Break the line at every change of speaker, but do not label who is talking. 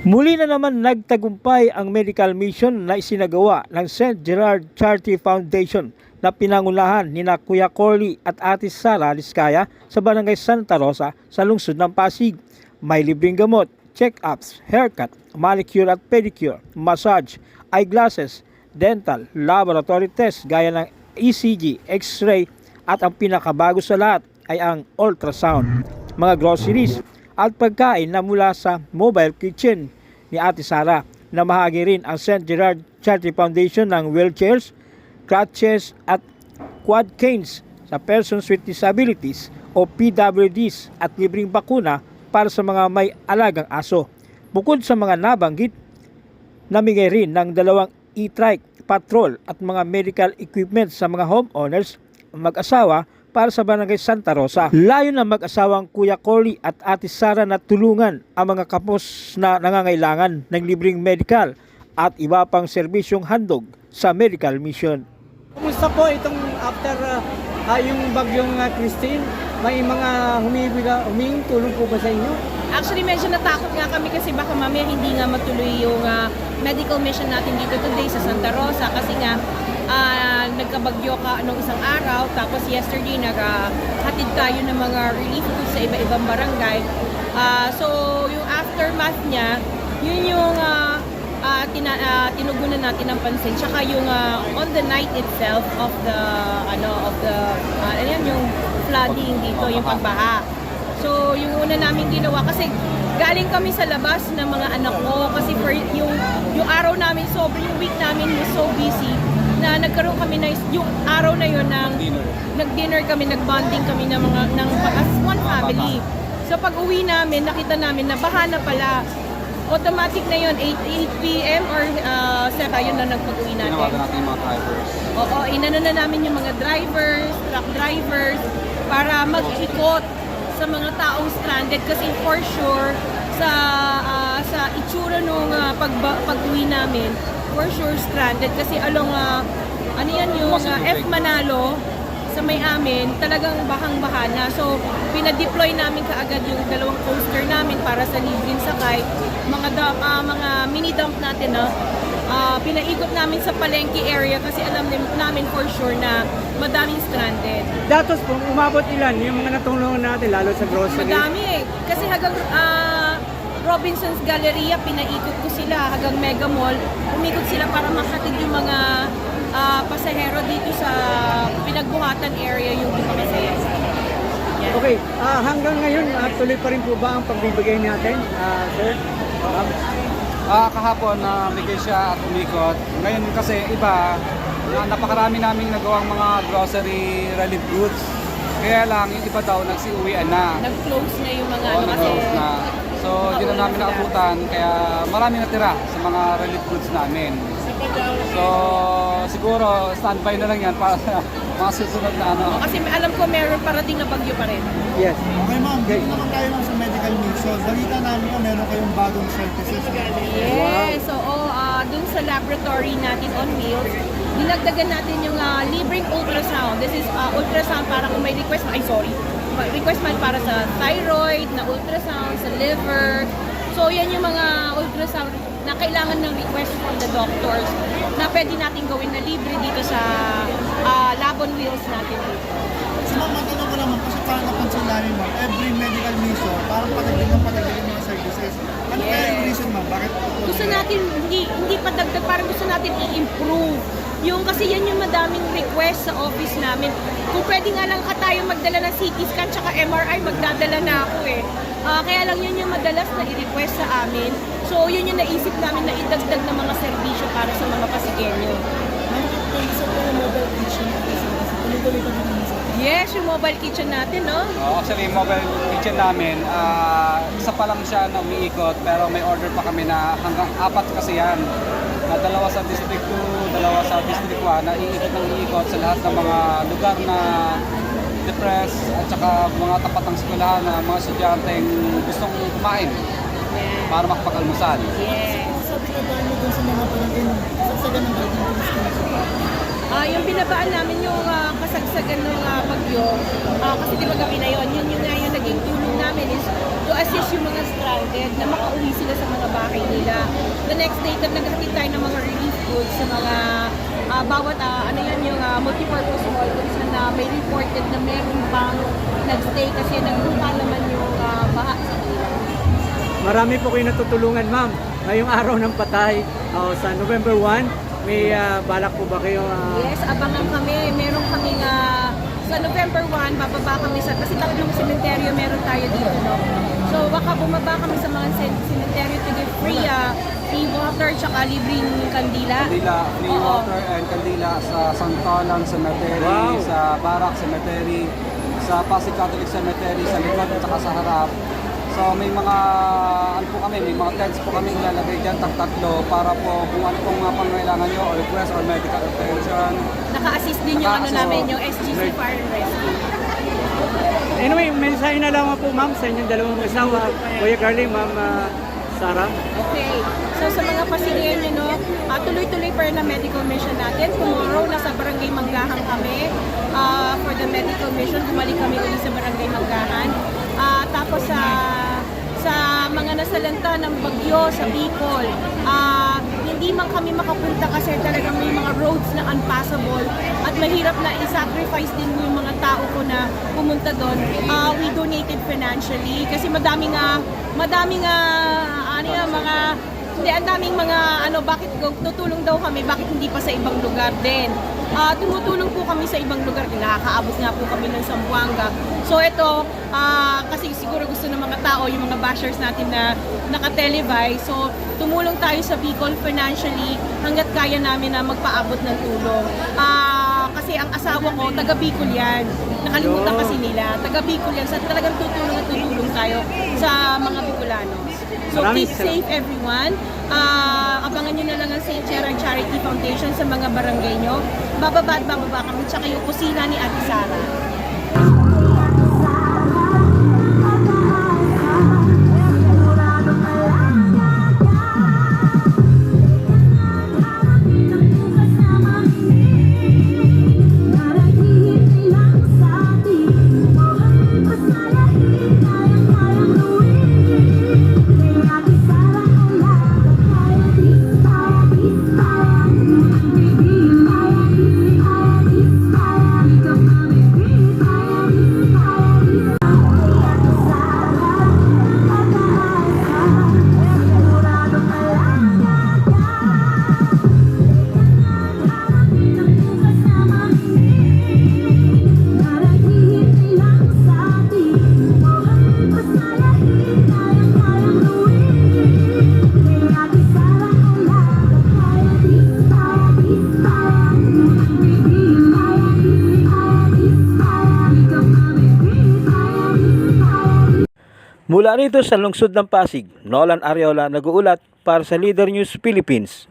Muli na naman nagtagumpay ang medical mission na isinagawa ng St. Gerard Charity Foundation na pinangunahan ni na Kuya Corley at Ate Sara Liskaya sa Barangay Santa Rosa sa lungsod ng Pasig. May libreng gamot, check-ups, haircut, manicure at pedicure, massage, eyeglasses, dental, laboratory test gaya ng ECG, X-ray at ang pinakabago sa lahat ay ang ultrasound, mga groceries at pagkain na mula sa mobile kitchen ni Ate Sara na mahagi rin ang St. Gerard Charity Foundation ng wheelchairs, crutches at quad canes sa persons with disabilities o PWDs at libreng bakuna para sa mga may alagang aso. Bukod sa mga nabanggit, namigay rin ng dalawang e-trike patrol at mga medical equipment sa mga homeowners mag-asawa para sa Barangay Santa Rosa. Layo ng mag-asawang Kuya Corley at Ate Sara na tulungan ang mga kapos na nangangailangan ng libreng medical at iba pang serbisyong handog sa medical mission.
Kumusta po itong after uh, yung bagyong uh, Christine? May mga humibiga, humingin tulong po ba sa inyo?
Actually, medyo natakot nga kami kasi baka mamaya hindi nga matuloy yung ah, medical mission natin dito today sa Santa Rosa kasi nga nagkabagyo ka nung isang araw tapos yesterday naghatid tayo ng mga relief goods sa iba-ibang barangay. Ah, so, yung aftermath niya, yun yung ah, ah, tina, ah, tinugunan natin ng pansin. Tsaka yung ah, on the night itself of the, ano, of the, ah, ano yan, yung flooding dito, yung pagbaha. So, yung una namin ginawa, kasi galing kami sa labas ng mga anak ko, kasi for yung, yung araw namin, sobrang yung week namin was so busy, na nagkaroon kami na, yung araw na yun, ng, nag-dinner kami, nag-bonding kami ng mga, ng, as one family. So, pag uwi namin, nakita namin na baha na pala, automatic na yun, 8, 8 p.m. or uh, 7, yun na nagpag-uwi natin.
Tinawagan natin yung mga drivers.
Oo, inano na namin yung mga drivers, truck drivers, para mag-ikot sa mga taong stranded kasi for sure sa ah, sa itsura nung ah, pagba- pag-uwi namin, for sure stranded kasi along ah, ano yan yung
tubig.
F Manalo sa may amin, talagang bahang-baha na. So, pinadeploy namin kaagad yung dalawang coaster namin para sa libreng sakay. Mga, da- ah, mga mini dump natin, no? Ah, pinaikot namin sa Palengke area kasi alam namin for sure na madaming stranded.
Datos po, umabot ilan yung mga natulungan natin, lalo sa grocery?
Madami eh. Kasi hanggang ah, Robinson's Galleria, pinaikot ko sila hanggang Mega Mall. Umikot sila para makatid yung mga ah, pasahero dito sa pinagbuhatan area yung dito kasi. Yan.
Okay, ah, hanggang ngayon, ah, tuloy pa rin po ba ang pagbibigay natin, ah, sir?
Ah, kahapon na bigay siya at umikot. Ngayon kasi iba, ah, napakarami naming nagawang mga grocery relief goods. Kaya lang, yung iba daw nagsiuwian na.
Nag-close na yung mga
Oo,
ano kasi.
nag-close na. So, namin naabutan. Kaya marami natira sa mga relief goods namin. So, siguro, standby na lang yan para sa mga susunod na ano.
Kasi alam ko meron parating na bagyo pa rin.
Yes.
Okay ma'am, dito naman tayo ma'am sa medical mission. Balita namin na meron kayong bagong services.
Yes, so ah, dun sa laboratory natin on wheels, dinagdagan natin yung ah, libreng ultrasound. This is ah, ultrasound para kung may request, ay sorry, may request man para sa thyroid, na ultrasound, sa liver. So yan yung mga ultrasound na kailangan ng request from the doctors na pwede natin gawin na libre dito sa ah, lab on wheels natin dito.
So ma'am, magtanong ko ma'am, kasi parang napansin namin ma'am, every medical mission, parang patagdag ng patagdag yung mga services. Ano kaya yung
Yes.
reason ma'am? Bakit
gusto natin hindi hindi pa dagdag parang gusto natin i-improve yung kasi yan yung madaming request sa office namin. Kung pwede nga lang ka tayo magdala ng CT scan tsaka MRI, magdadala na ako eh. Ah, kaya lang yun yung madalas na i-request sa amin. So yun yung naisip namin na idagdag ng mga serbisyo para sa mga Pasigenyo. Yes, yung mobile kitchen natin, no?
Oh, actually, yung mobile kitchen namin, ah, isa pa lang siya na umiikot, pero may order pa kami na hanggang apat kasi yan. Na dalawa sa District 2, dalawa sa District 1, na iikot ng iikot sa lahat ng mga lugar na depressed at saka mga tapat ng eskwelahan na mga estudyanteng gustong kumain para makapag-almusal.
Yes.
Sabi ka dun sa mga saksagan ng
Ah, yung binabaan namin yung ah, kasagsagan ng ah, bagyo, ah, kasi di ba gabi na yun, yun yung nga yung naging namin is to assist yung mga stranded na makauwi sila sa mga bahay nila. The next day, nag naghatid tayo ng mga relief goods sa mga ah, bawat, ah, ano yan, yung ah, multipurpose hall kung saan na may reported na meron pang nagstay kasi naglupa naman yung ah, baha sa kanila.
Marami po kayo natutulungan, ma'am. Ngayong araw ng patay, oh, sa November 1, may ah, balak po ba kayo? ah,
Yes, abangan kami. Meron kami nga sa November 1, bababa kami sa, kasi tatlong sementeryo meron tayo dito, no? So, baka bumaba kami sa mga sementeryo to give free, ah, free water, tsaka libreng kandila.
Kandila, free
Oo.
water and kandila sa Santolan Cemetery,
Wow.
sa Barak Cemetery, sa Pasig Catholic Cemetery, sa likod at saka sa harap. So may mga ano po kami, may mga tents po kami ilalagay dyan, tag tatlo para po kung ano pong mga pangailangan nyo or request or medical attention.
Naka-assist din yung ano namin, yung SGC Fire and Rescue.
Anyway, mensahe na lang po, ma'am, sa inyong dalawang asawa, Kuya Carly, ma'am ah, Sarah.
Okay. So sa mga pasiriyan nyo, no, ah, tuloy-tuloy pa rin ang medical mission natin. Tomorrow, nasa Barangay Manggahan kami ah, for the medical mission. Bumalik kami ulit sa Barangay Manggahan. Ah, tapos sa sa mga nasalanta ng bagyo sa Bicol, ah, hindi man kami makapunta kasi talagang may mga roads na unpassable at mahirap na i-sacrifice din yung mga tao ko na pumunta doon. Ah, we donated financially kasi madami nga madami nga ano yan, mga hindi, ang daming mga ano, bakit tutulong daw kami, bakit hindi pa sa ibang lugar din. Ah, tumutulong po kami sa ibang lugar, nakakaabot nga po kami ng Zamboanga. So ito, ah, kasi siguro gusto ng mga tao, yung mga bashers natin na naka-televise. So tumulong tayo sa Bicol financially hanggat kaya namin na magpaabot ng tulong. Ah, kasi ang asawa ko, taga Bicol yan. Nakalimutan kasi nila. Taga Bicol yan. So talagang tutulong at tutulong tayo sa mga Bicolanos. So
Maraming
keep safe everyone. Ah, abangan nyo na lang ang St. Gerard Charity Foundation sa mga barangay nyo. Bababa at bababa kami. Tsaka yung kusina ni Ate Sara.
Mula rito sa lungsod ng Pasig, Nolan Ariola nag-uulat para sa Leader News Philippines.